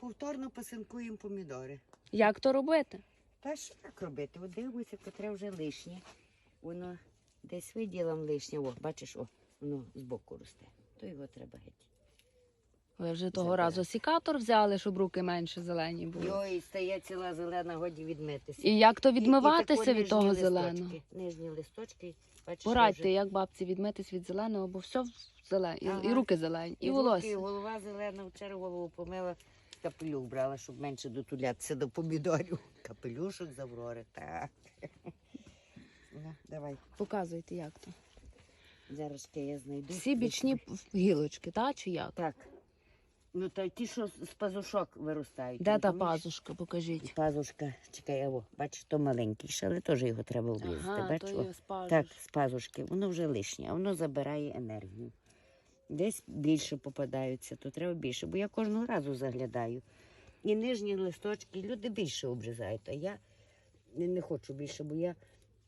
повторно посинкуємо помідори. Як то робити? Та що так робити? От дивимося, котре вже лишнє. Воно десь виділом лишнє. О, бачиш, о, воно збоку росте. То його треба геть. Ви вже того Забирай. разу сікатор взяли, щоб руки менше зелені були. Йой, стає ціла зелена, годі відмитися. І як то І- і відмиватися від того зеленого? Нижні листочки. Бачиш, Порадьте, вже як бабці відмитись від зеленого, бо все зелене, і, і руки зелені, і, руки, волосся. І голова зелена, вчора голову помила, капелюх брала, щоб менше дотулятися до помідорів. Капелюшок з Аврори, так. Ну, давай, Показуйте, як то. зараз я знайду. Всі бічні гілочки, та чи як? Так. Ну, то ті, що з пазушок виростають. Де та розумієш? пазушка, покажіть. Пазушка, чекай, аво, бачиш, то маленький, ще, але теж його треба обрізати. Ага, бачиш? о. є з пазуш. Так, з пазушки, воно вже лишнє, а воно забирає енергію. Десь більше попадаються, то треба більше, бо я кожного разу заглядаю. І нижні листочки люди більше обрізають, а я не, хочу більше, бо я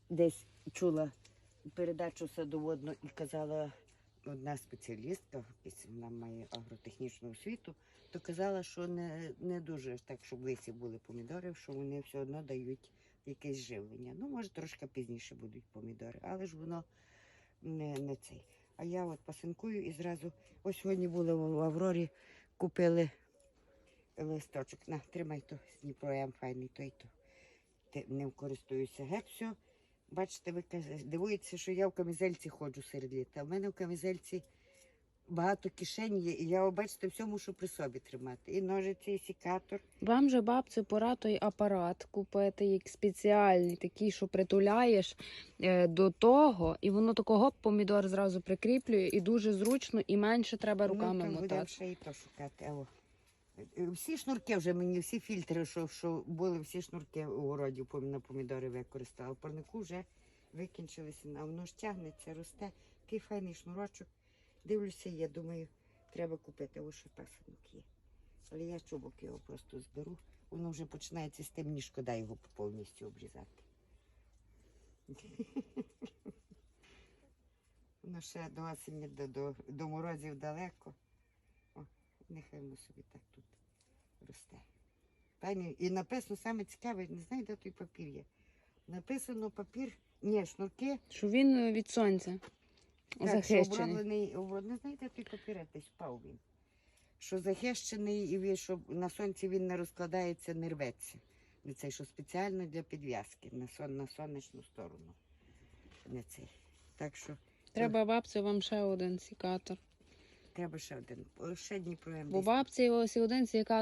десь чула передачу садоводну і казала одна спеціалістка, вона має агротехнічну освіту, то казала, що не, не дуже так, щоб лисі були помідори, що вони все одно дають якесь живлення. Ну, може, трошки пізніше будуть помідори, але ж воно не, не цей. А я от пасинкую і зразу, ось сьогодні були в Аврорі, купили листочок. На, тримай то з Дніпроєм файний той то. Ним користуюся. Все. Бачите, ви дивуєтеся, що я в камізельці ходжу серед літа. У мене в камізельці багато кишень є, і я, бачите, все мушу при собі тримати. І ножиці, і сікатор. Вам же, бабці, пора той апарат купити, як спеціальний, такий, що притуляєш е, до того, і воно такого помідор зразу прикріплює, і дуже зручно, і менше треба руками ну, мотати. ще і то шукати. Е, Всі шнурки вже мені, всі фільтри, що, що були, всі шнурки у городі на помідори використала. В парнику вже викінчилися, а воно ж тягнеться, росте. Такий файний шнурочок. Дивлюся, я думаю, треба купити. Ось ще пасинок є. Але я чубок його просто зберу. Воно вже починається з тим, мені шкода його повністю обрізати. Воно ще до осені, до, до, до морозів далеко. О, нехай воно собі так тут росте. Пані, і написано саме цікаве, не знаю, де той папір є. Написано папір, ні, шнурки, Що він е, від сонця що захищений. оброблений, не знаєте, той папір впав він. Що захищений, і він, щоб на сонці він не розкладається, не рветься. Не цей, що спеціально для підв'язки на, сон, на сонячну сторону. Не цей. Так що Треба бабці вам ще один сікатор. треба ще один. Ще Дніпро Бо бабці ось і один сікатор.